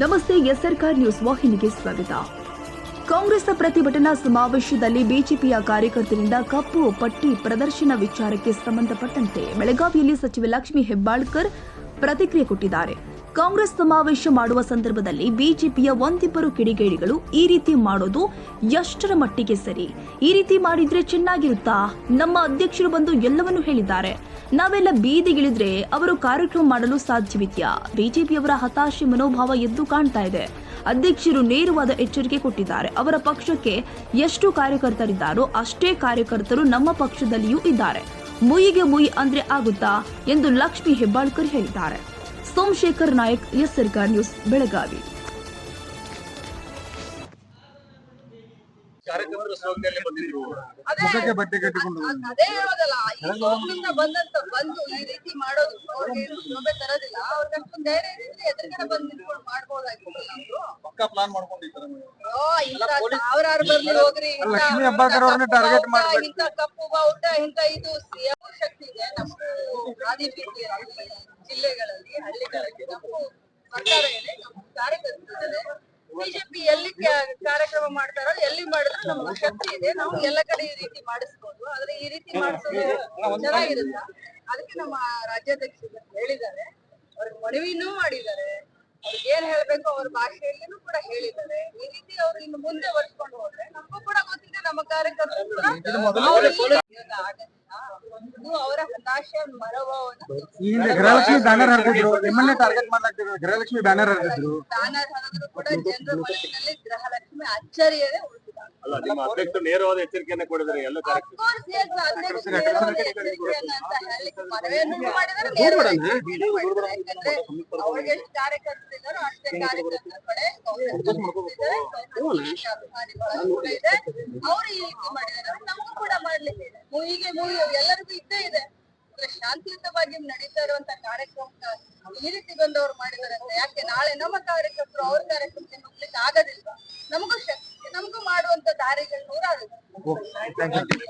ನಮಸ್ತೆ ಎಸ್ಆರ್ಕಾರ್ ನ್ಯೂಸ್ ವಾಹಿನಿಗೆ ಸ್ವಾಗತ. ಕಾಂಗ್ರೆಸ್ ಪ್ರತಿಭಟನಾ ಸಮಾವೇಶದಲ್ಲಿ ಬಿಜೆಪಿಯ ಕಾರ್ಯಕರ್ತರಿಂದ ಕಪ್ಪು ಪಟ್ಟಿ ಪ್ರದರ್ಶನ ವಿಚಾರಕ್ಕೆ ಸಂಬಂಧಪಟ್ಟಂತೆ ಬೆಳಗಾವಿಯಲ್ಲಿ ಸಚಿವ ಲಕ್ಷ್ಮೀ ಹೆಬ್ಬಾಳ್ಕರ್ ಪ್ರತಿಕ್ರಿಯೆ ಕೊಟ್ಟಿದ್ದಾರೆ. ಕಾಂಗ್ರೆಸ್ ಸಮಾವೇಶ ಮಾಡುವ ಸಂದರ್ಭದಲ್ಲಿ ಬಿಜೆಪಿಯ ಒಂದಿಬ್ಬರು ಕಿಡಿಗೇಡಿಗಳು ಈ ರೀತಿ ಮಾಡೋದು ಎಷ್ಟರ ಮಟ್ಟಿಗೆ ಸರಿ? ಈ ರೀತಿ ಮಾಡಿದ್ರೆ ಚೆನ್ನಾಗಿರುತ್ತಾ? ನಮ್ಮ ಅಧ್ಯಕ್ಷರು ಬಂದು ಎಲ್ಲವನ್ನೂ ಹೇಳಿದ್ದಾರೆ. ನಾವೆಲ್ಲ ಬೀದಿಗಿಳಿದ್ರೆ ಅವರು ಕಾರ್ಯಕ್ರಮ ಮಾಡಲು ಸಾಧ್ಯವಿದ್ಯಾ ಬಿಜೆಪಿಯವರ ಹತಾಶೆ ಮನೋಭಾವ ಎದ್ದು ಕಾಣ್ತಾ ಇದೆ. ಅಧ್ಯಕ್ಷರು ನೇರವಾದ ಎಚ್ಚರಿಕೆ ಕೊಟ್ಟಿದ್ದಾರೆ. ಅವರ ಪಕ್ಷಕ್ಕೆ ಎಷ್ಟು ಕಾರ್ಯಕರ್ತರಿದ್ದಾರೋ ಅಷ್ಟೇ ಕಾರ್ಯಕರ್ತರು ನಮ್ಮ ಪಕ್ಷದಲ್ಲಿಯೂ ಇದ್ದಾರೆ. ಮುಯಿಗೆ ಮುಯಿ ಅಂದ್ರೆ ಆಗುತ್ತಾ? ಎಂದು ಲಕ್ಷ್ಮಿ ಹೆಬ್ಬಾಳ್ಕರ್ ಹೇಳಿದ್ದಾರೆ. Somashekar Nayak S Sarkar news Belagavi. ಬಟ್ಟೆ ಕಟ್ಟಿಕೊಂಡು ಅದೇ ಈ ಬಂದಂತ ಬಂದು ಈ ರೀತಿ ಮಾಡೋದು ಅವ್ರಿಗೆ ಏನು ಶೋಭೆ ತರೋದಿಲ್ಲ. ಅವ್ರಿಗೆ ಅಷ್ಟೊಂದು ಧೈರ್ಯ ಇದ್ರೆ ಎದುರುಗಡೆ ಬಂದು ನಿಂತ್ಕೊಂಡು ಮಾಡ್ಬೋದಾಗಿತ್ತಲ್ಲ ಅವ್ರು ಪಕ್ಕ ಪ್ಲಾನ್ ಮಾಡ್ಕೊಂಡಿರ್ತಾರೆ ಓ ಇಂತ ಸಾವಿರಾರು ಬರ್ಲಿ ಹೋಗ್ರಿ ಲಕ್ಷ್ಮೀ ಅವ್ರನ್ನ ಕಪ್ಪು ಮಾಡ್ಬೇಕು. ಇಂತ ಕಪ್ಪು ಬಾವುಟ ಇಂತ ಇದು ಸಿಎಂ ಶಕ್ತಿ ಇದೆ ನಮ್ದು ಜಿಲ್ಲೆಗಳಲ್ಲಿ ಹಳ್ಳಿಗಳಲ್ಲಿ ನಮ್ಮ ಸರ್ಕಾರ ಇದೆ ನಮ್ಮ ಕಾರ್ಯಕರ್ತರಿದ್ದಾರೆ ಬಿಜೆಪಿ ಎಲ್ಲಿ ಕಾರ್ಯಕ್ರಮ ಮಾಡ್ತಾರೋ ಎಲ್ಲಿ ಮಾಡಿದ್ರು ನಮ್ಮ ಶಕ್ತಿ ಇದೆ. ನಾವು ಎಲ್ಲ ಕಡೆ ಈ ರೀತಿ ಮಾಡಿಸ್ಬೋದು. ಆದ್ರೆ ಈ ರೀತಿ ಮಾಡಿಸೋದು ಚೆನ್ನಾಗಿರಲ್ಲ ಅದಕ್ಕೆ ನಮ್ಮ ರಾಜ್ಯಾಧ್ಯಕ್ಷರು ಹೇಳಿದ್ದಾರೆ. ಅವ್ರಿಗೆ ಮನವಿನೂ ಮಾಡಿದ್ದಾರೆ. ಅವ್ರಿಗೆ ಏನ್ ಹೇಳ್ಬೇಕು ಅವ್ರ ಭಾಷೆಯಲ್ಲಿನೂ ಕೂಡ ಹೇಳಿದ್ದಾರೆ. ಈ ರೀತಿ ಅವ್ರು ಇನ್ನು ಮುಂದೆ ಒರೆಸ್ಕೊಂಡು ಹೋದ್ರೆ ನಮಗೂ ಕೂಡ ಗೊತ್ತಿದೆ ನಮ್ಮ ಕಾರ್ಯಕರ್ತರು ಕೂಡ ಇದು ಅವರ ಹತಾಶೆ ಮನೋಭಾವನ ಬ್ಯಾನರ್ ಹಾಕಿದ್ರು ನಿಮ್ಮನ್ನೇ ಟಾರ್ಗೆಟ್ ಮಾಡಲಾಗ್ತಿದ್ರು ಗೃಹಲಕ್ಷ್ಮಿ ಬ್ಯಾನರ್ ಹಾಕಿದ್ರು. ಬ್ಯಾನರ್ ಹರಿದ್ರು ಕೂಡ ಜನರ ಮನಸ್ಸಿನಲ್ಲಿ ಗೃಹಲಕ್ಷ್ಮಿ ಅಚ್ಚರಿಯೇ ಅಲ್ಲ ನಿಮ್ಮ ಅಧ್ಯಕ್ಷರು ನೇರವಾದ ಎಚ್ಚರಿಕೆಯನ್ನ ಕೊಡಿದ್ರೆ ಎಲ್ಲ ಕಾರ್ಯಕರ್ತರಿದ್ದಾರೋ ಅಷ್ಟೇ ಕಾರ್ಯಕರ್ತರ ಕಡೆ. ಅವ್ರು ಈ ರೀತಿ ನಮಗೂ ಕೂಡ ಮಾಡ್ಲಿಕ್ಕೆ ಮೂವಿಗೆ ಮೂವಿ ಎಲ್ಲರಿಗೂ ಇದ್ದೇ ಇದೆ. ಶಾಂತಿಯುತವಾಗಿ ನಡೀತಾ ಇರುವಂತ ಕಾರ್ಯಕ್ರಮ ಈ ರೀತಿ ಬಂದವರು ಮಾಡಿದಾರೆ ಯಾಕೆ ನಾಳೆ ನಮ್ಮ ಕಾರ್ಯಕರ್ತರು ಅವ್ರ ಕಾರ್ಯಕ್ರಮಕ್ಕೆ ಹೋಗ್ಲಿಕ್ಕೆ ಆಗೋದಿಲ್ವಾ? ನಮಗೂ ಶಕ್ತಿ ನಮಗೂ ಮಾಡುವಂತ ದಾರಿಗಳು ನೂರಾರು ಇದೆ.